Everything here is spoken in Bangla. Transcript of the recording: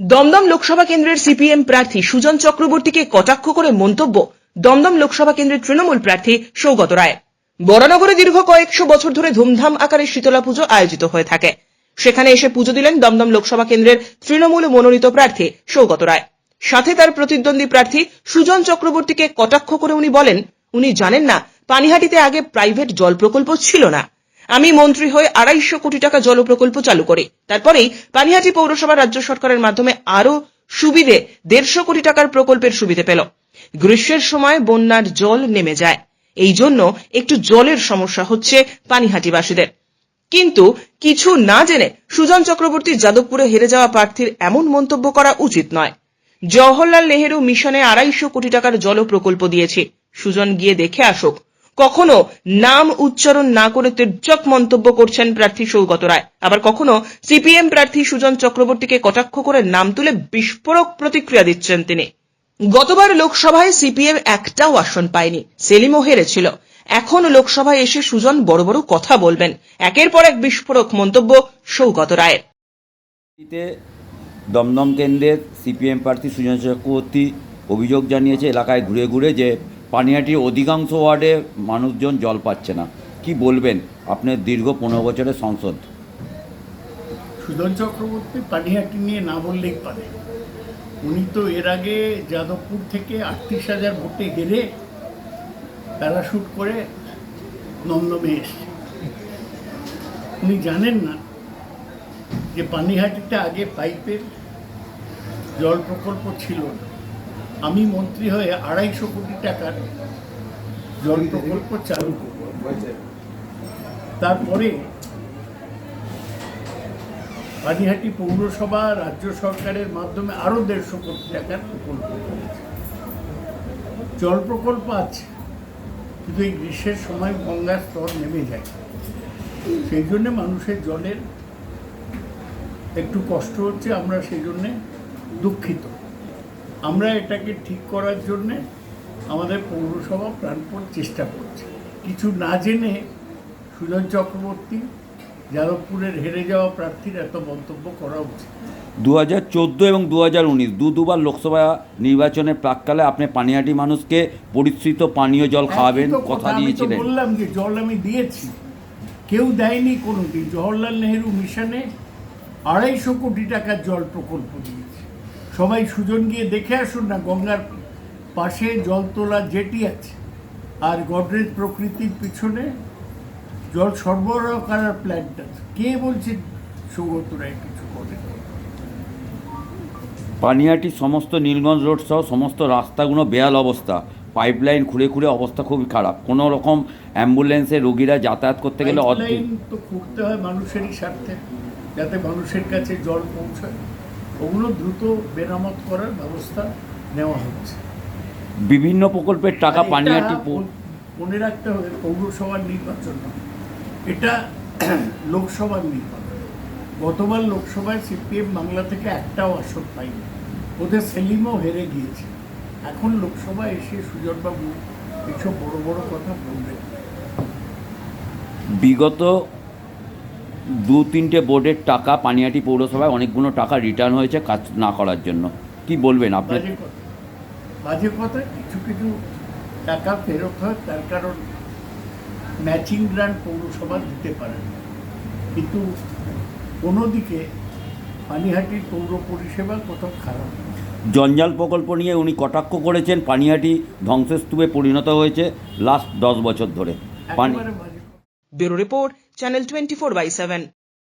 দমদম লোকসভা কেন্দ্রের সিপিএম প্রার্থী সুজন চক্রবর্তীকে কটাক্ষ করে মন্তব্য দমদম লোকসভা কেন্দ্রের তৃণমূল প্রার্থী সৌগত রায়। বরানগরে দীর্ঘ কয়েকশো বছর ধরে ধুমধাম আকারে শীতলা পুজো আয়োজিত হয়ে থাকে। সেখানে এসে পুজো দিলেন দমদম লোকসভা কেন্দ্রের তৃণমূল মনোনীত প্রার্থী সৌগত রায়। সাথে তার প্রতিদ্বন্দ্বী প্রার্থী সুজন চক্রবর্তীকে কটাক্ষ করে উনি বলেন, উনি জানেন না, পানিহাটিতে আগে প্রাইভেট জল প্রকল্প ছিল না। আমি মন্ত্রী হয়ে আড়াইশো কোটি টাকা জল প্রকল্প চালু করি। তারপরেই পানিহাটি পৌরসভা রাজ্য সরকারের মাধ্যমে আরও সুবিধে দেড়শো কোটি টাকার প্রকল্পের সুবিধে পেল। গ্রীষ্মের সময় বন্যার জল নেমে যায়। এই জন্য একটু জলের সমস্যা হচ্ছে পানিহাটিবাসীদের। কিন্তু কিছু না জেনে সুজন চক্রবর্তী যাদবপুরে হেরে যাওয়া প্রার্থীর এমন মন্তব্য করা উচিত নয়। জওহরলাল নেহেরু মিশনে আড়াইশো কোটি টাকার জল প্রকল্প দিয়েছে। সুজন গিয়ে দেখে আসুক। কখনো নাম উচ্চারণ না করে তির্যক মন্তব্য করছেন প্রার্থী সৌগত রায়। আবার কখনো সিপিএম প্রার্থী সুজন চক্রবর্তীকে কটাক্ষ করে নাম তুলে বিস্ফোরক প্রতিক্রিয়া দিচ্ছেন তিনি। গতবার লোকসভায় সিপিএম একটাও আসন পায়নি, সেলিমও হেরেছিল। এখন লোকসভায় এসে সুজন বড় বড় কথা বলবেন। একের পর এক বিস্ফোরক মন্তব্য সৌগত রায়ের। দমদম কেন্দ্রের সিপিএম প্রার্থী সুজন চক্রবর্তী অভিযোগ জানিয়েছে, এলাকায় ঘুরে ঘুরে যে পানিহাটির অধিকাংশ ওয়ার্ডে মানুষজন জল পাচ্ছে না। কি বলবেন আপনার দীর্ঘ পনেরো বছরের সংসদ? সুজন চক্রবর্তী পানিহাটি নিয়ে না বললেই পারে। উনি তো এর আগে যাদবপুর থেকে আটত্রিশ হাজার ভোটে হেরে প্যারাশুট করে নন্দমে এসছে উনি জানেন না যে পানিহাটিতে আগে পাইপের জল প্রকল্প ছিল না। আমি মন্ত্রী হয়ে আড়াইশো কোটি টাকার জল প্রকল্প চালু তারপরে পানিহাটি পৌরসভা, রাজ্য সরকারের মাধ্যমে আরও দেড়শো কোটি টাকার প্রকল্প জল প্রকল্প আছে, কিন্তু এই গ্রীষ্মের সময় গঙ্গার স্তর নেমে যায়। সেই জন্যে মানুষের জলের একটু কষ্ট হচ্ছে, আমরা সেই জন্যে দুঃখিত। আমরা এটাকে ঠিক করার জন্যে আমাদের পৌরসভা প্রাণপণ চেষ্টা করছে। কিছু না জেনে সুজন চক্রবর্তী যাদবপুরের হেরে যাওয়া প্রার্থীর এত মন্তব্য করা উচিত। দু হাজার চোদ্দ এবং দু হাজার উনিশ দু দুবার লোকসভা নির্বাচনের প্রাককালে আপনি পানিহাটি মানুষকে পরিশ্রিত পানীয় জল খাওয়াবেন কথা দিয়েছিলেন। বললাম যে জল আমি দিয়েছি। কেউ দেয়নি কোনোদিন। জওহরলাল নেহেরু মিশনে আড়াইশো কোটি টাকার জল প্রকল্প দিয়েছে। সবাই সুজন গিয়ে দেখে আসুন না গঙ্গার পাশে জল তোলা জেটি আছে। আর গডরেজ প্রকৃতির পিছনে জল সরবরাহ করার প্ল্যান্ট আছে। কে বলছে সৌগত রায় কিছু করে পানিহাটির সমস্ত নীলগঞ্জ রোড সহ সমস্ত রাস্তাগুলো বেয়াল অবস্থা। পাইপলাইন খুঁড়ে খুঁড়ে অবস্থা খুবই খারাপ। কোনো রকম অ্যাম্বুলেন্সে রোগীরা যাতায়াত করতে গেলে তো খুঁড়তে হয় মানুষেরই স্বার্থে যাতে মানুষের কাছে জল পৌঁছায়। ওগুলো দ্রুত মেরামত করার ব্যবস্থা নেওয়া হচ্ছে। বিভিন্ন প্রকল্পের টাকা আর এটা পানিহাটি পৌ- মনে রাখতে হবে পৌরসভার নির্বাচন এটা লোকসভার নির্বাচন। গতবার লোকসভায় সিপিএম বাংলা থেকে একটাও আসন পাইনি ওদের সেলিমও হেরে গিয়েছে। এখন লোকসভায় এসে সুজনবাবু কিছু বড় বড় কথা বলবেন। বিগত দু তিনটে বোর্ডের টাকা পানিহাটি পৌরসভায় অনেকগুলো টাকা রিটার্ন হয়েছে কাজ না করার জন্য কি বলবেন আপনি বাজে কথা কিছু কিছু টাকা ফেরত হয় তার কারণ ম্যাচিং গ্রান্ট পৌরসভা দিতে পারে না। কিন্তু কোনো দিকে পানিহাটির পৌর পরিষেবা কোথাও খারাপ জঞ্জাল প্রকল্প নিয়ে উনি কটাক্ষ করেছেন পানিহাটি ধ্বংসস্তূপে পরিণত হয়েছে লাস্ট দশ বছর ধরে। Bureau report channel 24 by 7.